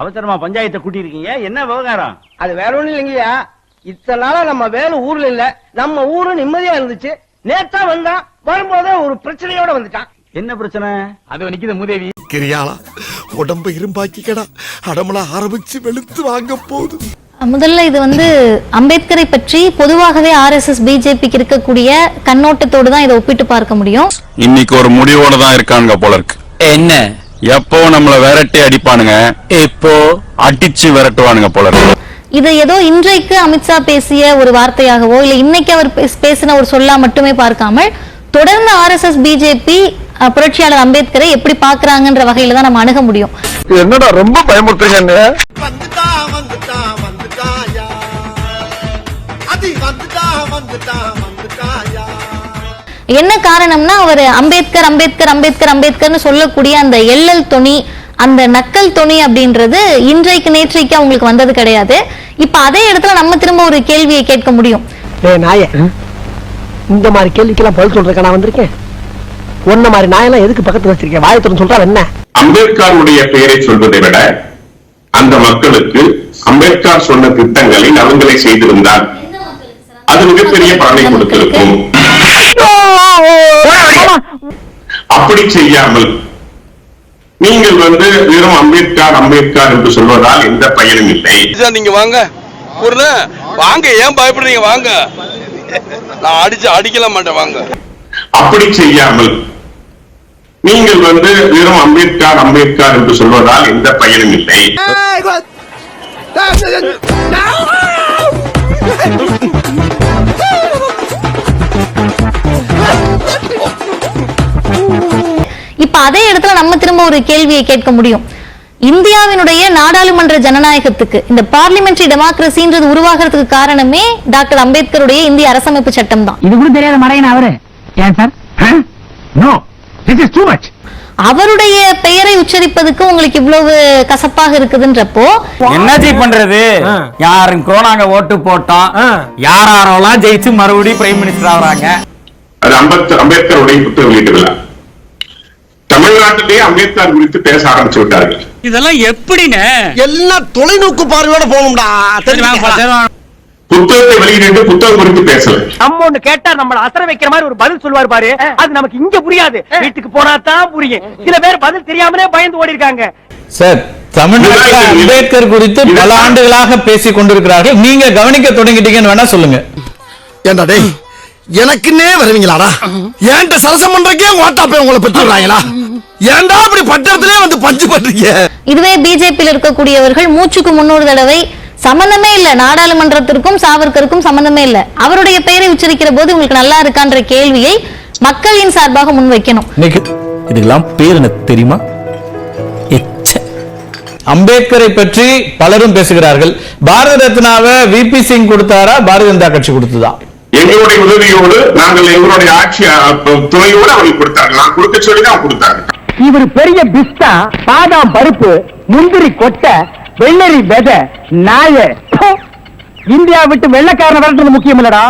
அவசரமா பஞ்சாயத்தை கூட்டியிருக்கீங்க? என்ன விவகாரம்? அது வேற ஒண்ணும் இல்லைங்கய்யா. இத்தனை நாளா நம்ம வேலை ஊர்ல இல்ல. நம்ம ஊரு நிம்மதியா இருந்துச்சு. நேத்தா வந்தான் வரும்போதே ஒரு பிரச்சனையோட வந்துட்டான். என்ன பிரச்சனை? அது நிக்குது மூதேவி. கிரியாளா உடம்ப இரும்பாக்கிக்கடா. அடமலா ஆரம்பிச்சு வெளுத்து வாங்க போகுது முதல்ல இது வந்து அம்பேத்கரை பற்றி பொதுவாகவே ஆர்எஸ்எஸ் பிஜேபிக்கு இருக்கக்கூடிய கண்ணோட்டத்தோடு தான் இதை ஒப்பிட்டு பார்க்க முடியும். இன்னைக்கு ஒரு முடிவோட தான் இருக்கானுங்க போல இருக்கு. என்ன? எப்போ நம்மள விரட்டி அடிப்பானுங்க? இப்போ அடிச்சு விரட்டுவானுங்க போல இது ஏதோ இன்றைக்கு அமித்ஷா பேசிய ஒரு வார்த்தையாகவோ இல்ல இன்னைக்கு அவர் பேச- பேசின ஒரு சொல்லா மட்டுமே பார்க்காமல் தொடர்ந்து ஆர்எஸ்எஸ் பிஜேபி புரட்சியாளர் அம்பேத்கரை எப்படி பார்க்கறாங்கன்ற வகையில தான் நம்ம அணுக முடியும். என்னடா ரொம்ப பயமுறுத்துறீங்க வந்துட்டா வந்துட்டா வந்துட்டா. என்ன காரணம்னா அவர் அம்பேத்கர் அம்பேத்கர் அம்பேத்கர் அம்பேத்கர்னு சொல்லக்கூடிய அந்த எல்லல் தொனி அந்த நக்கல் தொனி அப்படின்றது இன்றைக்கு நேற்றைக்கு அவங்களுக்கு வந்தது கிடையாது. இப்ப அதே இடத்துல நம்ம திரும்ப ஒரு கேள்வியை கேட்க முடியும். ஏய் நாயே. இந்த மாதிரி கேள்விக்கெல்லாம் பதில் சொல்றதுக்கு நான் வந்திருக்கேன்? உன்ன மாதிரி நாயெல்லாம் எதுக்கு பக்கத்துல வச்சிருக்கேன் வாயத்துடன் சொல்றா என்ன? அம்பேத்கருடைய பெயரை சொல்வதை விட அந்த மக்களுக்கு அம்பேத்கர் சொன்ன திட்டங்களை நலன்களை செய்திருந்தால் அது மிகப்பெரிய பலனை கொடுத்திருக்கும். அப்படி செய்யாமல் நீங்கள் வந்து வெறும் அம்பேத்கர் அம்பேத்கர் என்று சொல்வதால் எந்த பயனும் இல்லை. நீங்க வாங்க. வாங்க. ஏன் பயப்படுறீங்க? வாங்க. நான் அடிச்சு அடிக்கல மாட்டேன். வாங்க. அப்படி செய்யாமல் நீங்கள் வந்து வெறும் அம்பேத்கர் அம்பேத்கர் என்று சொல்வதால் எந்த பயனும் இல்லை. இப்ப அதே இடத்துல நம்ம திரும்ப ஒரு கேள்வியை கேட்க முடியும். இந்தியாவினுடைய நாடாளுமன்ற ஜனநாயகத்துக்கு இந்த பார்லிமெண்டரி டெமோக்ரஸின்றது உருவாகிறதுக்கு காரணமே டாக்டர் அம்பேத்கருடைய இந்திய அரசமைப்பு சட்டம் தான். இது கூட தெரியாத மடையன் அவரு? ஏன் sir? No this is too much அவருடைய பெயரை உச்சரிப்பதுக்கு உங்களுக்கு இவ்வளவு கசப்பாக இருக்குதுன்றப்போ என்னஜி பண்றது? யாரும் நாங்க ஓட்டு போட்டோம் யார் யாரெல்லாம் ஜெயிச்சு மறுபடியும் பிரைம் மினிஸ்டர் ஆகுறாங்க? அது அம்பேத்கர் அம்பேத்கருடைய புத்தக வெளியீட்டு விழா தமிழ்நாட்டிலேயே அம்பேத்கர் குறித்து பேச ஆரம்பிச்சு விட்டார்கள். இதெல்லாம் எப்படின்னு? எல்லாம் தொலைநோக்கு பார்வையோட போகணும்டா. புத்தகத்தை வெளியிட்டு புத்தகம் குறித்து பேசல. நம்ம ஒண்ணு கேட்டா நம்மள அசர வைக்கிற மாதிரி ஒரு பதில் சொல்லுவார் பாரு. அது நமக்கு இங்க புரியாது. வீட்டுக்கு போனா தான் புரியும். சில பேர் பதில் தெரியாமலே பயந்து ஓடி இருக்காங்க சார் தமிழ்நாட்டில் அம்பேத்கர் குறித்து பல ஆண்டுகளாக பேசிக் கொண்டிருக்கிறார்கள். நீங்க கவனிக்க தொடங்கிட்டீங்கன்னு வேணா சொல்லுங்க. ஏண்டா டேய் எனக்குன்னே வருவீங்களாடா? ஏன்ட்ட சரசம் பண்றக்கே ஓட்டா போய் உங்களை பெற்றுறாங்களா ஏன்டா அப்படி பட்டத்திலே வந்து பஞ்சு பண்றீங்க? இதுவே பிஜேபியில் இருக்கக்கூடியவர்கள் மூச்சுக்கு முன்னூறு தடவை சம்பந்தமே இல்ல. நாடாளுமன்றத்திற்கும் சாவர்கருக்கும் சம்பந்தமே இல்ல. அவருடைய பெயரை உச்சரிக்கிற போது உங்களுக்கு நல்லா இருக்கான்ற கேள்வியை மக்களின் சார்பாக முன்வைக்கணும். இதுக்கெல்லாம் பேர் என்ன தெரியுமா. அம்பேத்கரை பற்றி பலரும் பேசுகிறார்கள். பாரத ரத்னாவை விபி சிங் கொடுத்தாரா? பாரதிய ஜனதா கட்சி கொடுத்ததா? எங்களுடைய உதவியோடு நாங்கள் எங்களுடைய ஆட்சி துணையோடு அவர்கள் கொடுத்தார்கள். நான் கொடுக்க சொல்லி தான் கொடுத்தாங்க இவர் பெரிய பிஸ்தா பாதாம் பருப்பு முந்திரி கொட்டை வெள்ளரி விதை நாய. இந்தியா விட்டு வெள்ளக்காரனை விரட்டுறது முக்கியம் இல்லடா.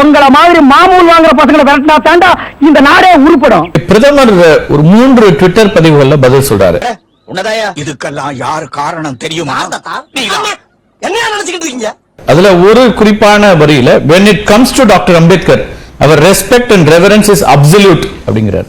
உங்கள மாதிரி மாமூல் வாங்குற பசங்களை விரட்டினா தாண்டா இந்த நாடே உருப்படும். பிரதமர் ஒரு மூன்று ட்விட்டர் பதிவுகள்ல பதில் சொல்றாரு. இதுக்கெல்லாம் யாரு காரணம் தெரியுமா? என்ன நினைச்சுக்கிட்டு இருக்கீங்க? அதுல ஒரு குறிப்பான வரியில when it comes to doctor Ambedkar our respect and reverence is absolute அப்படிங்கிறார்.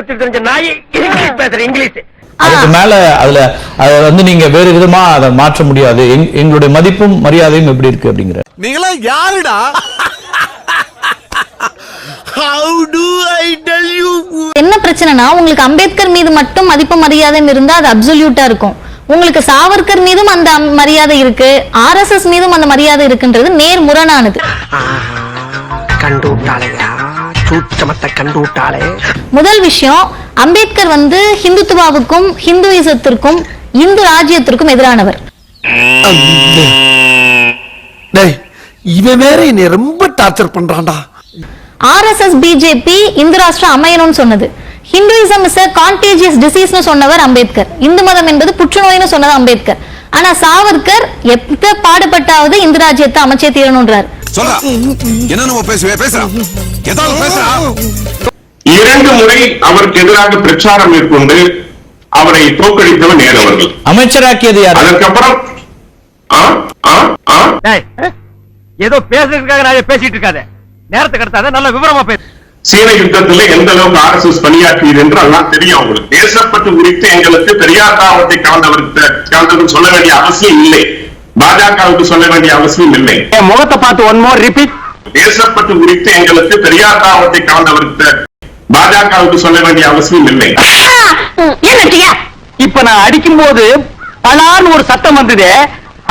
விட்டு நாய் அதுக்கு மேல அதுல அதை வந்து நீங்க வேறு விதமா அதை மாற்ற முடியாது. எங்களுடைய மதிப்பும் மரியாதையும் எப்படி இருக்கு அப்படிங்கிற நீங்களா யாருடா? How do I tell you என்ன பிரச்சனைனா உங்களுக்கு அம்பேத்கர் மீது மட்டும் மதிப்பு மரியாதையும் இருந்தா அது அப்சல்யூட்டா இருக்கும். உங்களுக்கு சாவர்கர் மீதும் அந்த மரியாதை இருக்கு. ஆர்எஸ்எஸ் மீதும் அந்த மரியாதை இருக்குன்றது நேர் முரணானது முதல் விஷயம் அம்பேத்கர் வந்து ஹிந்துத்துவாவுக்கும் ஹிந்துயிசத்திற்கும் இந்து ராஜ்யத்திற்கும் எதிரானவர். டேய் இவன் வேற என்னை ரொம்ப டார்ச்சர் பண்றான்டா. ஆர்எஸ்எஸ் பிஜேபி இந்து ராஷ்டிரம் அமையணும்னு சொன்னது. ஹிந்துயிசம் இஸ் கான்டேஜியஸ் டிசீஸ்னு சொன்னவர் அம்பேத்கர். இந்து மதம் என்பது புற்றுநோய்னு சொன்னது அம்பேத்கர். ஆனா சாவர்கர் எத்த பாடுபட்டாவது இந்து ராஜ்யத்தை அமைச்சே தீரணுன்றார் இரண்டு முறை அவருக்கு எதிராக பிரச்சாரம் மேற்கொண்டு அவரை தோற்கடித்தவர் நேரு அவர்கள். அமைச்சராக்கியது யாரு? அதற்கப்புறம் ஆ, ஆ, ஆ, டேய், ஏதோ பேசுறதுக்காக நான் பேசிட்டு இருக்காத. நேரத்துக்கு கடத்தாத நல்ல விவரமா பேசு. சீன யுத்தத்தில் எந்த அளவுக்கு ஆர் எஸ் எஸ் பணியாற்றியது என்று எல்லாம் தெரியும் அவங்களுக்கு. தேசப்பட்டு குறித்து எங்களுக்கு பெரியார் தாவத்தை கலந்தவருக்கு கலந்தவர் சொல்ல வேண்டிய அவசியம் இல்லை. பாஜகவுக்கு சொல்ல வேண்டிய அவசியம் இல்லை. என் முகத்தை பார்த்து ஒன் மோர் ரிப்பீட் தேசப்பட்டு குறித்து எங்களுக்கு பெரியார் தாவத்தை கலந்தவருக்கு பாஜகவுக்கு சொல்ல வேண்டிய அவசியம் இல்லை. இப்ப நான் அடிக்கும் போது பலான்னு ஒரு சத்தம் வந்தது.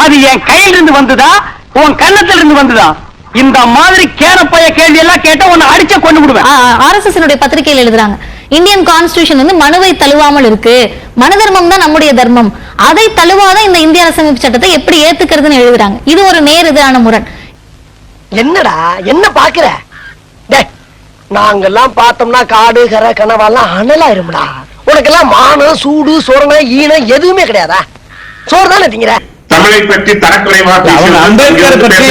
அது என் கையில இருந்து வந்ததா? உன் கன்னத்துல இருந்து வந்ததா? இந்த மாதிரி கேரப்பைய கேள்வி எல்லாம் கேட்டா உன்னை அடிச்ச கொண்டு விடுவேன். ஆர்எஸ்எஸ் பத்திரிகையில் எழுதுறாங்க. இந்தியன் கான்ஸ்டிடியூஷன் வந்து மனுவை தழுவாமல் இருக்கு. மனு தர்மம் தான் நம்முடைய தர்மம். அதை தழுவாத இந்த இந்திய அரசமைப்பு சட்டத்தை எப்படி ஏத்துக்கிறதுன்னு எழுதுறாங்க. இது ஒரு நேர் எதிரான முரண். என்னடா என்ன பாக்குற டேய் நாங்கெல்லாம் பார்த்தோம்னா காடு கரை கனவெல்லாம் அனலாயிரும்டா உனக்கெல்லாம் மானம் சூடு சோரணம் ஈனம் எதுவுமே கிடையாதா? சோறு தானே திங்கிற? தமிழை பற்றி தரக்குறைவாக அம்பேத்கர் பற்றி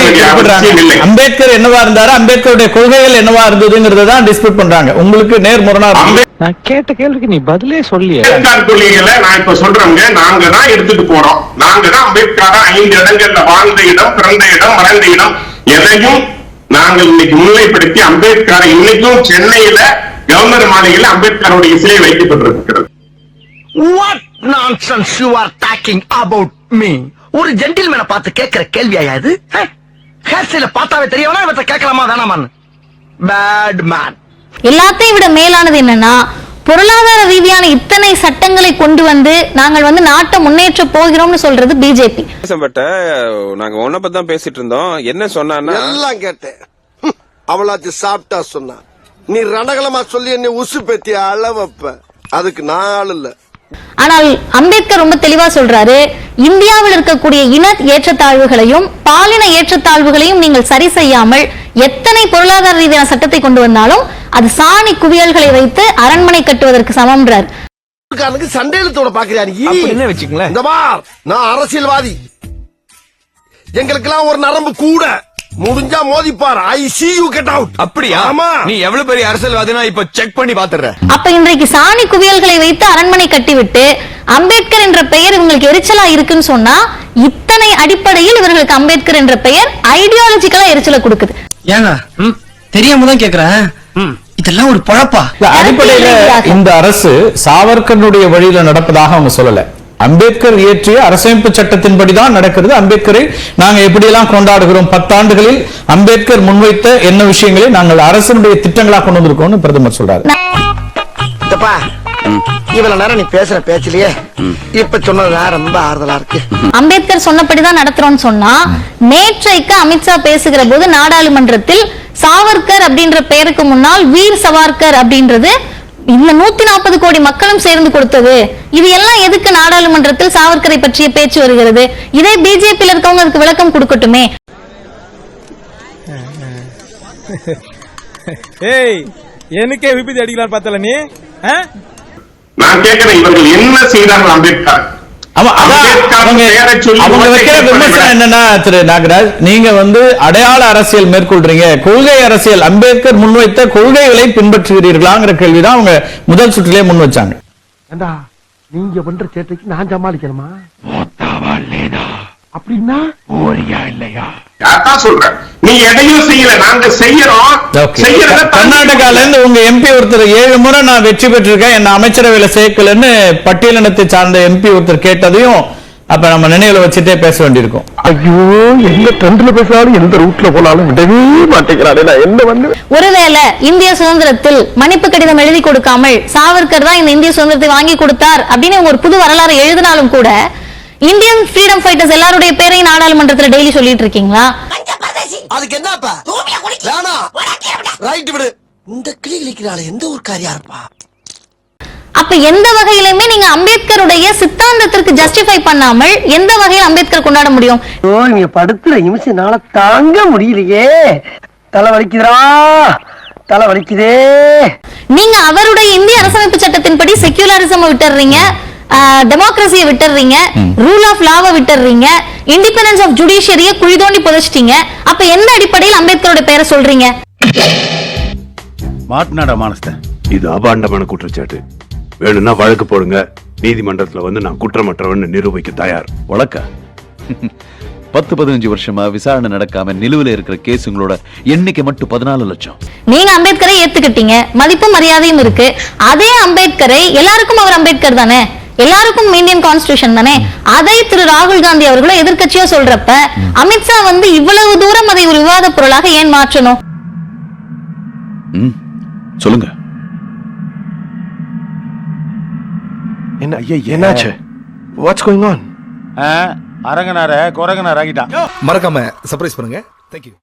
அம்பேத்கர் என்னவா இருந்தாரு? அம்பேத்கருடைய கொள்கைகள் என்னவா இருந்ததுங்கிறத தான் டிஸ்பியூட் பண்றாங்க. உங்களுக்கு நேர் முரணா இருக்கு. நான் கேட்ட கேள்விக்கு நீ பதிலே சொல்லி அம்பேத்கர் கொள்கைகளை நான் இப்ப சொல்றேங்க. நாங்க தான் எடுத்துட்டு போறோம். நாங்க தான் அம்பேத்கர் ஐந்து இடங்கள்ல வாழ்ந்த இடம் பிறந்த இடம் மறைந்த இடம் எதையும் நாங்கள் இன்னைக்கு முன்னிலைப்படுத்தி அம்பேத்கரை இன்னைக்கும் சென்னையில கவர்னர் மாளிகையில் அம்பேத்கருடைய சிலை வைக்கப்பட்டிருக்கிறது. What nonsense you are talking about me ஒரு ஜென்டில்மேனை பார்த்து கேட்கிற கேள்வியா இது? ஹேர் ஸ்டைல பார்த்தாவே தெரியவனா இவற்றை கேட்கலாமா வேணாமான்னு. பேட் மேன் எல்லாத்தையும் விட மேலானது என்னன்னா பொருளாதார ரீதியான இத்தனை சட்டங்களை கொண்டு வந்து நாங்கள் வந்து நாட்டை முன்னேற்ற போகிறோம்னு சொல்றது பிஜேபி நாங்க உன்ன பத்தி தான் பேசிட்டு இருந்தோம். என்ன சொன்னான்னா எல்லாம் கேட்டேன். அவளாச்சு சாப்பிட்டா சொன்னா நீ ரணகலமா சொல்லி என்னை உசு பெத்தி அளவப்ப. அதுக்கு நான் ஆள் இல்ல. ஆனால் அம்பேத்கர் ரொம்ப தெளிவா சொல்றாரு இந்தியாவில் இருக்கக்கூடிய இன ஏற்றத்தாழ்வுகளையும் பாலின ஏற்றத்தாழ்வுகளையும் நீங்கள் சரி செய்யாமல் எத்தனை பொருளாதார ரீதியான சட்டத்தை கொண்டு வந்தாலும் அது சாணி குவியல்களை வைத்து அரண்மனை கட்டுவதற்கு சமம்ன்றார். காரனுக்கு சண்டை இழுத்தோட பாக்குறியா நீ என்ன வச்சுக்கங்களேன்? இந்த பார் நான் அரசியல்வாதி. எங்களுக்கெல்லாம் ஒரு நரம்பு கூட. முடிஞ்சா மோதிப்பார். I see you get out அப்படியா? ஆமா. நீ எவ்வளவு பெரிய அரசியல்வாதினா இப்ப செக் பண்ணி பாத்துறேன் அப்ப இன்றைக்கு சாணி குவியல்களை வைத்து அரண்மனை கட்டிவிட்டு அம்பேத்கர் என்ற பெயர் இவங்களுக்கு எரிச்சலா இருக்குன்னு சொன்னா இத்தனை அடிப்படையில் இவர்களுக்கு அம்பேத்கர் என்ற பெயர் ஐடியாலஜிக்கலா எரிச்சலை கொடுக்குது. ஏங்க தெரியாம தான் கேக்குறேன். இதெல்லாம் ஒரு பழப்பா? அடிப்படையில. இந்த அரசு சாவர்கருடைய வழியில நடப்பதாக அவங்க சொல்லல. அம்பேத்கர் இயற்றிய அரசமைப்பு சட்டத்தின்படிதான் நடக்கிறது. அம்பேத்கரை நாங்க எப்படியெல்லாம் கொண்டாடுகிறோம்? பத்தாண்டுகளில் அம்பேத்கர் முன்வைத்த என்ன விஷயங்களை நாங்கள் அரசனுடைய திட்டங்களா கொண்டு வந்திருக்கோம்னு பிரதமர் சொல்றாரு. இதப்பா இவ்வளவு நேரம் நீ பேசுற பேச்சிலேயே இப்ப சொன்னதுதான் ரொம்ப ஆறுதலா இருக்கு. அம்பேத்கர் சொன்னபடிதான் நடத்துறோம்னு சொன்னா நேற்றைக்கு அமித்ஷா பேசுகிற போது நாடாளுமன்றத்தில் சாவர்கர் அப்படின்ற பெயருக்கு முன்னால் வீர் சவார்கர் அப்படின்றது இந்த நூத்தி நாற்பது கோடி மக்களும் சேர்ந்து கொடுத்தது. இது எல்லாம் எதுக்கு நாடாளுமன்றத்தில் சாவர்கரை பற்றிய பேச்சு வருகிறது? இதே பிஜேபியில் இருக்கவங்க அதுக்கு விளக்கம் கொடுக்கட்டுமே. ஏய் எனக்கே விபத்து அடிக்கலாம் பார்த்தல நீ? நான் கேட்கிறேன் இவர்கள் என்ன செய்தார்கள் அம்பேத்கர்? என்னன்னா திரு நாகராஜ் நீங்க வந்து அடையாள அரசியல் மேற்கொள்றீங்க. கொள்கை அரசியல் அம்பேத்கர் முன்வைத்த கொள்கைகளை பின்பற்றுகிறீர்களாங்கிற கேள்விதான் அவங்க முதல் சுற்றிலே முன் வச்சாங்க. நீங்க பண்ற சேட்டைக்கு நான் சமாளிக்கணுமா? அப்படின்னா? ஓரியா இல்லையா? அதான் சொல்றேன். நீ எதையும் செய்யல நாங்க செய்யறோம். Okay. செய்யறத கர்நாடகால இருந்து உங்க எம்பி ஒருத்தர் ஏழு முறை நான் வெற்றி பெற்றிருக்கேன். என்ன அமைச்சரவையில சேர்க்கலன்னு பட்டியலினத்தை சார்ந்த எம்பி ஒருத்தர் கேட்டதையும் அப்ப நம்ம நினைவுல வச்சுட்டே பேச வேண்டியிருக்கும். ஐயோ எந்த ட்ரெண்ட்ல பேசினாலும் எந்த ரூட்ல போனாலும் விடவே என்ன வந்து ஒருவேளை இந்திய சுதந்திரத்தில் மன்னிப்பு கடிதம் எழுதி கொடுக்காமல் சாவர்கர் தான் இந்த இந்திய சுதந்திரத்தை வாங்கி கொடுத்தார் அப்படின்னு ஒரு புது வரலாறு எழுதினாலும் கூட இந்தியன் ஃப்ரீடம் ஃபைட்டர்ஸ் எல்லாருடைய பேரையும் நாடாளுமன்றத்துல டெய்லி சொல்லிட்டு இருக்கீங்களா? அதுக்கு என்னப்பா? வேணாம் ரைட் விடு. இந்த கிளி கிளிக்கிறாள் எந்த ஒரு காரியா இருப்பா? அப்ப எந்த வகையிலுமே நீங்க அம்பேத்கருடைய சித்தாந்தத்திற்கு ஜஸ்டிஃபை பண்ணாமல் எந்த வகையில் அம்பேத்கர் கொண்டாட முடியும்? ஓ நீங்க படுத்துற நிமிஷம்னால தாங்க முடியலையே. தலை வலிக்குதுடா. தலை வலிக்குதே. நீங்க அவருடைய இந்திய அரசமைப்பு சட்டத்தின்படி செக்யூலரிசம் விட்டுறீங்க டெமோக்ரஸியை விட்டுறீங்க ரூல் ஆஃப் லாவை விட்டுறீங்க இண்டிபெண்டன்ஸ் ஆஃப் ஜுடிஷியரிய குழி தோண்டி புதைச்சிட்டீங்க. அப்ப எந்த அடிப்படையில் அம்பேத்கரோட பேரை சொல்றீங்க? மாட்டினாடா மானஸ்தன் இது அபாண்டமான குற்றச்சாட்டு. வேணும்னா வழக்கு போடுங்க. நீதிமன்றத்துல வந்து நான் குற்றமற்றவன் நிரூபிக்க தயார். வழக்கா? பத்து பதினஞ்சு வருஷமா விசாரணை நடக்காம நிலுவையில இருக்கிற கேஸுங்களோட எண்ணிக்கை மட்டும் பதினாலு லட்சம். நீங்க அம்பேத்கரை ஏத்துக்கிட்டீங்க. மதிப்பும் மரியாதையும் இருக்கு. அதே அம்பேத்கரை எல்லாருக்கும் அவர் அம்பேத்கர் தானே? எல்லாருக்கும் இந்தியன் கான்ஸ்டியூஷன் தானே? அதை திரு ராகுல் காந்தி அவர்களும் எதிர்க்கட்சியா சொல்றப்ப அமித்ஷா வந்து இவ்வளவு தூரம் அதை ஒரு விவாத பொருளாக ஏன் மாற்றணும்? சொல்லுங்க. என்ன என்னாச்சு? வாட்ஸ் கோயிங் ஆன் அரங்கனார குரங்கனார் ஆகிட்டான். மறக்காம சர்ப்ரைஸ் பண்ணுங்க. தேங்க்யூ